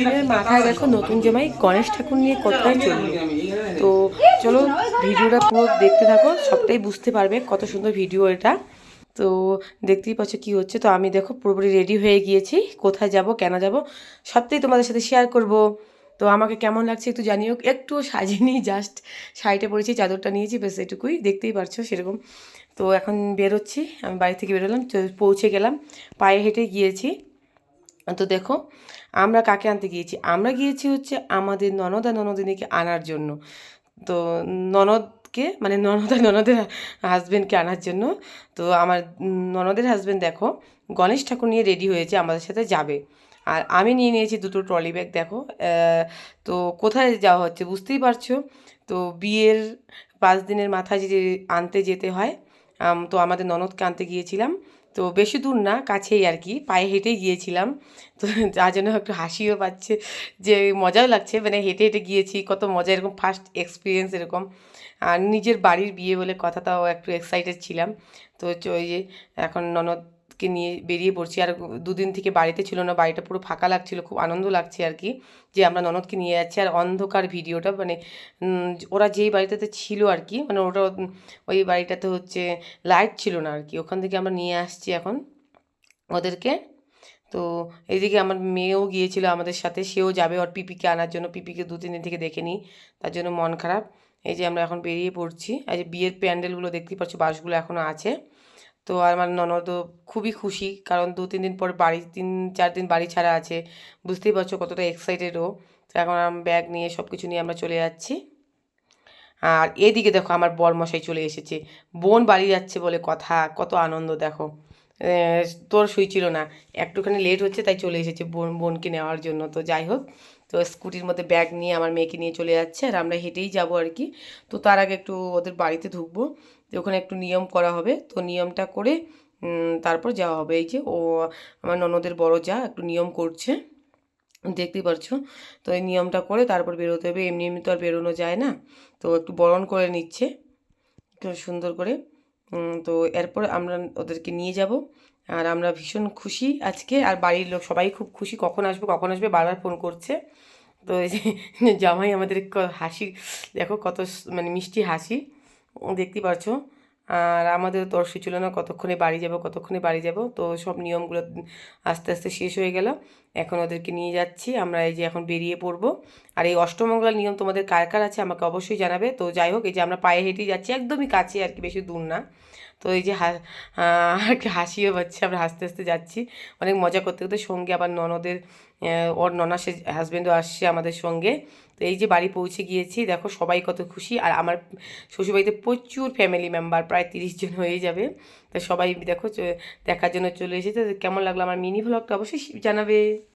দিনের মাথায় দেখো নতুন জামাই গণেশ ঠাকুর নিয়ে কোথায় চলল তো চলো ভিডিওটা পুরো দেখতে থাকো, সবটাই বুঝতে পারবে কত সুন্দর ভিডিও এটা। তো দেখতেই পাচ্ছ কী হচ্ছে। তো আমি দেখো পুরোপুরি রেডি হয়ে গিয়েছি, কোথায় যাব, কেন যাব, সবটাই তোমাদের সাথে শেয়ার করব। তো আমাকে কেমন লাগছে একটু জানিও একটু সাজিনি জাস্ট শাড়িটা পরেছি, চাদরটা নিয়েছি বেশ এটুকুই। দেখতেই পারছ সেরকম। তো এখন বেরোচ্ছি, আমি বাড়ি থেকে বেরোলাম পৌঁছে গেলাম, পায়ে হেঁটে গিয়েছি। তো দেখো আমরা কাকে আনতে গিয়েছি? আমরা গিয়েছি হচ্ছে আমাদের ননদা ননদিনীকে আনার জন্য। তো ননদকে মানে ননদা ননদের হাজব্যান্ডকে আনার জন্য। তো আমার ননদের হাজব্যান্ড দেখো, গণেশ ঠাকুর নিয়ে রেডি হয়েছে, আমাদের সাথে যাবে। আর আমি নিয়ে নিয়েছি দুটো ট্রলি ব্যাগ দেখো। তো কোথায় যাওয়া হচ্ছে বুঝতেই পারছ? তো বিয়ের পাঁচ দিনের মাথায় যে আনতে যেতে হয় তো আমাদের ননদকে আনতে গিয়েছিলাম। তো বেশি দূর না, কাছেই আর কি পায়ে হেঁটে গিয়েছিলাম। তো যার জন্য একটু হাসিও পাচ্ছে, যে মজাও লাগছে। মানে হেঁটে হেঁটে গিয়েছি, কত মজা, এরকম ফার্স্ট এক্সপিরিয়েন্স এরকম। আর নিজের বাড়ির বিয়ে বলে কথাটাও একটু এক্সাইটেড ছিলাম। তো ওই যে এখন ননদকে নিয়ে বেরিয়ে পড়ছি। আর দুদিন থেকে বাড়িতে ছিল না, বাড়িটা পুরো ফাঁকা লাগছিল, খুব আনন্দ লাগছে আর কি, যে আমরা ননদকে নিয়ে যাচ্ছি। আর অন্ধকার ভিডিওটা মানে ওরা যেই বাড়িটাতে ছিল আর কি মানে ওটা, ওই বাড়িটাতে হচ্ছে লাইট ছিল না আর কি, ওখান থেকে আমরা নিয়ে আসছি এখন ওদেরকে। তো এইদিকে আমার মেয়েও গিয়েছিল আমাদের সাথে, সেও যাবে ওর পিপিকে আনার জন্য, পিপিকে দু তিন দিন থেকে দেখেনি তার জন্য মন খারাপ। এই যে আমরা এখন বেরিয়ে পড়ছি, এই যে বিয়ের প্যান্ডেলগুলো দেখতেই পাচ্ছ, বাসগুলো এখনও আছে। তো আমার ননদও খুবই খুশি, কারণ দু, তিন দিন পর বাড়ি, তিন, চার দিন বাড়ি ছাড়া আছে। বুঝতেই পারছ কতটা এক্সাইটেড ও। তো এখন ব্যাগ নিয়ে সব কিছু নিয়ে আমরা চলে যাচ্ছি। আর এদিকে দেখো আমার বরমশাই চলে এসেছে। বোন বাড়ি যাচ্ছে বলে কথা, কত আনন্দ দেখো। তোর শুইছিল না। একটুখানি লেট হচ্ছে, তাই চলে এসেছে বোন, বোনকে নেওয়ার জন্য। তো যাই হোক তো স্কুটির মধ্যে ব্যাগ নিয়ে আমার মেয়েকে নিয়ে চলে যাচ্ছে আর আমরা হেঁটেই যাব আর কি। তো তার আগে একটু ওদের বাড়িতে ঢুকবো। তো ওখানে একটু নিয়ম করা হবে। তো নিয়মটা করে তারপর যাওয়া হবে। এই যে ও, আমার ননদের বড় যা একটু নিয়ম করছে। দেখতেই পারছ? তো এই নিয়মটা করে তারপর বেরোতে হবে। এমনি এমনি তো আর বেরোনো যায় না। তো একটু বরণ করে নিচ্ছে। সুন্দর করে। তো এরপর আমরা ওদেরকে নিয়ে যাব। আর আমরা ভীষণ খুশি আজকে। আর বাড়ির লোক সবাই খুব খুশি। কখন আসবে কখন আসবে বারবার ফোন করছে। তো জামাই আমাদের হাসি, দেখো কত মানে মিষ্টি হাসি। দেখতেই পারছ? আর আমাদের তর্স ছিল না। কতক্ষণে বাড়ি যাব, কতক্ষণে বাড়ি যাব? তো সব নিয়মগুলো আস্তে আস্তে শেষ হয়ে গেল। এখন ওদেরকে নিয়ে যাচ্ছি, আমরা এই যে এখন বেরিয়ে পড়ব। আর এই অষ্টমঙ্গলার নিয়ম তোমাদের কার কার আছে আমাকে অবশ্যই জানাবে। তো যাই হোক, এই যে আমরা পায়ে হেঁটেই যাচ্ছি, একদমই কাছে আর কি, বেশি দূর না। তো এই যে আর কি হাসিও পাচ্ছে, আমরা হাসতে হাসতে যাচ্ছি। অনেক মজা করতে করতে সঙ্গে আবার ননদের ওর ননা সে হাজব্যান্ডও আসছে আমাদের সঙ্গে। তো এই যে বাড়ি পৌঁছে গিয়েছি, দেখো সবাই কত খুশি। আর আমার শ্বশুরবাড়িতে প্রচুর ফ্যামিলি মেম্বার প্রায় তিরিশ জন হয়ে যাবে। তো সবাই দেখো দেখার জন্য চলে এসেছে। কেমন লাগল আমার মিনি ভ্লগটা অবশ্যই জানাবে।